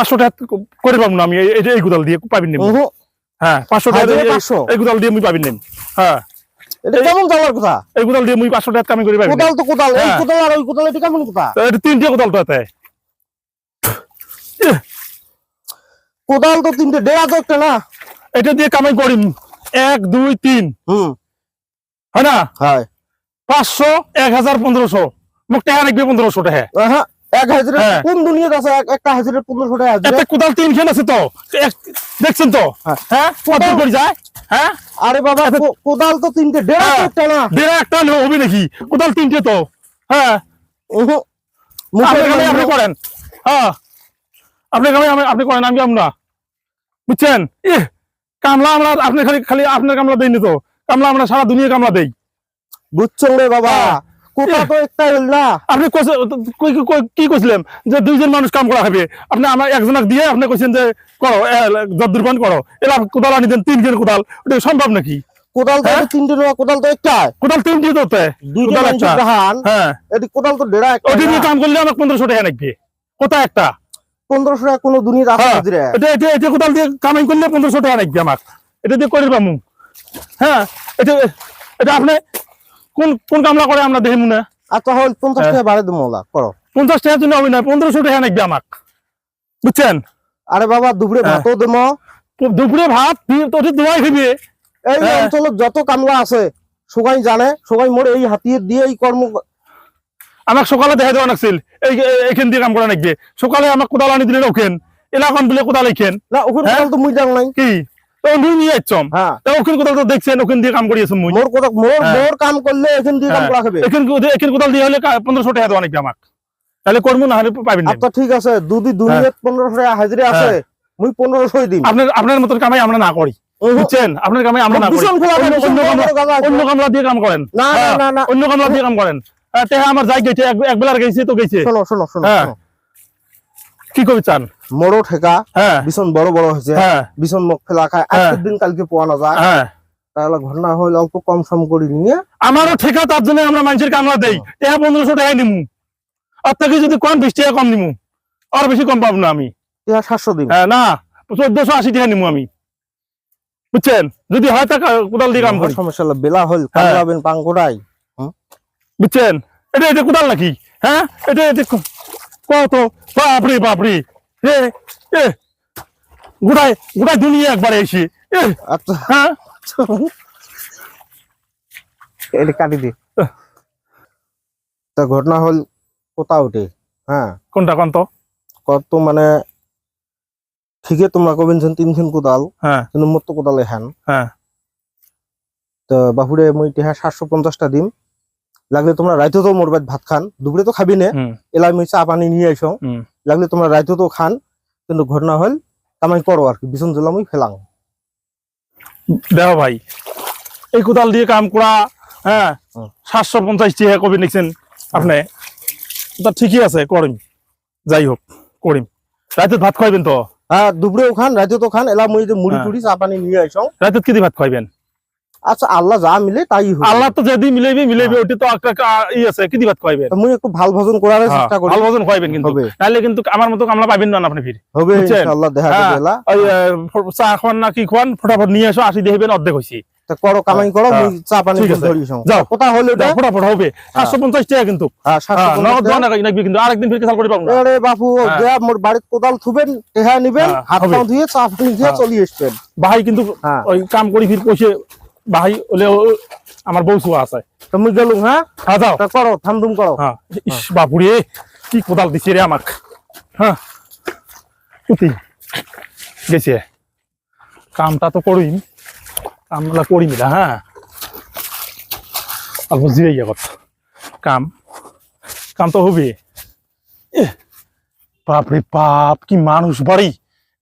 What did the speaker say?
পাঁচশো টাকা করে পাবো না আমি এই- কোদাল দিয়ে পাবিন হ্যাঁ পাঁচশো টাকা এই কোদাল দিয়ে পাবিন হ্যাঁ। কেমন চালার কথা? এই কোদাল দিয়ে মুই পাঁচশো টাকা কামি করে কোদাল তো কোদাল এই হ্যাঁ। কোদাল আর ওই কোদাল এটা কেমন কথা? এটা তিনটে কোদাল তো এতে। কোদাল তো তিনটে দেড় তো একটা না? এটা দিয়ে কামাই এক দুই তিন। হুম। হয় না? হয়। পাঁচশো এক হাজার পনেরোশো। মোক টাকা রাখবে পনেরোশো টাকা হ্যাঁ এক হাজারে হ্যাঁ। কোন দুনিয়াতে আছে? একটা হাজারে পনেরোশো টাকা একটা কোদাল তিনখান আছে তো। দেখছেন তো? হ্যাঁ। হ্যাঁ? করে যায়। হ্যাঁ? আরে বাবা কোদাল তো তিনটে হ্যাঁ। একটা না দেড় একটা হবে নাকি? কোদাল তিনটে তো। হ্যাঁ। উহু, আপনি। করেন। হ্যাঁ। আপনি আপনি করেন আমি আমরা বুঝছেন? কামলা আমরা আপনি খালি খালি আপনার কামলা দেয়নি তো। কামলা আমরা সারা দুনিয়া কামলা দেই। বুঝছেন রে বাবা। আপনি কইছে- কই- কই- কই- কি কইছিলেন যে দুইজন মানুষ কাম করা হবে আপনি আমার একজনক দিয়ে আপনি কইছেন যে করো যদ্দুর করো। এলা কোদাল আনি দেন তিনজন কোদাল। ওটা সম্ভব নাকি? কোদাল তো হ্যাঁ? তিনটে না কোদাল তো একটা। কোদাল তিনটি তো কোদাল একটা। হ্যাঁ। এটি কোদাল তো দেড়া একটা ওটি কাম করলে আমাকে পনেরোশো টাকা লাগবে কোথায় একটা? পনেরোশো টাকা কোনো হ্যাঁ, হাজিরা এটা এটা এটা কোদাল দিয়ে কামাই করলে পনেরোশো টাকা লাগবে আমার এটা দিয়ে করে পামু হ্যাঁ। এটা এটা আপনি কোন কোন কামলা করে আমরা দেখি হল পঞ্চাশ হ্যাঁ। টাকা বাড়ে দেবো ওলা করো পঞ্চাশ টাকার জন্য হবে না পনেরোশো টাকা লাগবে আমাক? বুঝছেন? আরে বাবা দুপুরে হ্যাঁ। ভাতও দেবো দুপুরে ভাত তো দোয়াই খাবি। এই হ্যাঁ। অঞ্চলত যত কামলা আছে সবাই জানে সবাই মোরে এই হাতিয়ে দিয়ে এই কর্ম আমাক সকালে দেখা দেওয়া নাছিল। এই এই- এইখান দিয়ে কাম করা লাগবে সকালে আমাক কোদাল আনি দিলেন ওখান এলাকান বলে কোদাল এইখান। না ওখানে? তো মুই জান নাই। কি? হ্যাঁ। হ্যাঁ। হ্যাঁ। পনেরোশো টাকা তাহলে করব না হলে পাবেন আচ্ছা ঠিক আছে। দুদি দুনিয়াত পনেরোশো টাকা হাজিরা আছে মুই আপনার আপনার মতন কামাই আমরা না করি। উহু। বুঝছেন? আপনার কামাই আমরা না করি। অন্য- কামলা- দিয়ে কাম করেন। না না অন্য কামলা দিয়ে কাম করেন। আমার যাই গেছে এক- বেলার গেছে তো গেছে। শোনো শোনো শোনো। শোনো। কি কবি চান? মোড়ো ঠেকা হ্যাঁ। ভীষণ বড় বড় হয়েছে হ্যাঁ। ভীষণ মুখ ফেলা খায় হ্যাঁ। আজকের দিন কালকে পাওয়া না যায় তাহলে ঘটনা হইলে অল্প কম সম করে নিয়ে। আমারও ঠেকা তার জন্য আমরা মানুষের কামলা দেই পনেরোশো নিমু। যদি কম বিশ টাকা কম নিমু। আর বেশি কম পাবো না আমি। সাতশো দিন হ্যাঁ না চোদ্দশো আশি টাকা নিমু আমি। বুঝছেন? যদি হয় তা কোদাল দিয়ে কাম করি সমস্যা হলো বেলা হল। কামড়াবেন পাঙ্কোটাই বুঝছেন? এটা এটা কোদাল নাকি? হ্যাঁ এটা এটা ক- কত বাপরে বাপরে। এ এ গোটাই গোটাই দুনিয়া একবারে এসে। এ আচ্ছা। হ্যাঁ? এটা কাটি দি। তা ঘটনা হল কোথা উঠে? হ্যাঁ। কোনটা কোন তো? কত মানে ঠিকই তোমরা কবেনছেন তিনখান কোদাল হ্যাঁ। কিন্তু তো কোদাল এখান হ্যাঁ। তো বাহুরে মুই টেহা সাতশো পঞ্চাশটা দিম। লাগলে তোমরা রাইতে তো মোর বাড়িতে ভাত খান। দুপুরে তো খাবি না। এলাই চা পানি নিয়ে হুম। লাগলে তোমরা রাইতে তো খান কিন্তু ঘটনা হল তামাই করো আর কি। বিছন জেলা মুই ফেলাং দেখো ভাই এই কোদাল দিয়ে কাম করা হ্যাঁ। সাতশো পঞ্চাশ টাকা কবি নিচ্ছেন আপনি। তা ঠিকই আছে করিম। যাই হোক করিম। রাতে ভাত খাইবেন তো? হ্যাঁ দুপুরেও খান রাইতে তো খান এলা মুড়ি। টুড়ি চা পানি নিয়ে আইসং রাতে কি ভাত খাইবেন? আচ্ছা আল্লাহ যা মিলে তাই আল্লাহ তো যেদি মিলাইবে মিলাইবে ওটি তো একটা ই আছে কি দিয়ে ভাত খাইবেন মুই একটু ভালো ভোজন করার হ্যাঁ, চেষ্টা করি। ভালো ভোজন খাইবেন কিন্তু। তাহলে কিন্তু আমার মতো কামলা পাবেন না আপনি ফির। হবে ইনশাআল্লাহ দেখা হ্যাঁ, যাবে ওই চা খাওয়ান না কি খাওয়ান ফটাফট নিয়ে এসো আসি দেখবেন অর্ধেক হয়েছি তা করো কামাই করো হ্যাঁ, চা পানি ধরি যাও। কথা হলো এটা? ফটাফট হবে। সাতশো পঞ্চাশ টাকা কিন্তু। হ্যাঁ, সাতশো হ্যাঁ, নগদ পঞ্চাশ দেওয়া নাকি কিন্তু আরেকদিন ফির খেয়াল করে পাবো আরে বাপু হ্যাঁ। দেয়া মোর বাড়িতে কোদাল থুবেন টেহা নিবেন হ্যাঁ, হাত। পা ধুয়ে চা পানি দিয়ে হ্যাঁ। চলি আসবেন। ভাই কিন্তু হ্যাঁ। ওই কাম করি ফির পয়সে ভাই হলে ও- আমার বউ শুয়া আছে। তো মুই গেলুম হ্যাঁ হ্যাঁ যাও করো থামধুম করো হ্যাঁ ইস বাপুরে কি কোদাল দিছে রে আমাক। হ্যাঁ গেছে। কামটা তো করিম কামটা করিম না হ্যাঁ অল্প জিরে গিয়ে কথা কাম কাম। তো হবে। বাপরে বাপ কি মানুষ বাড়ি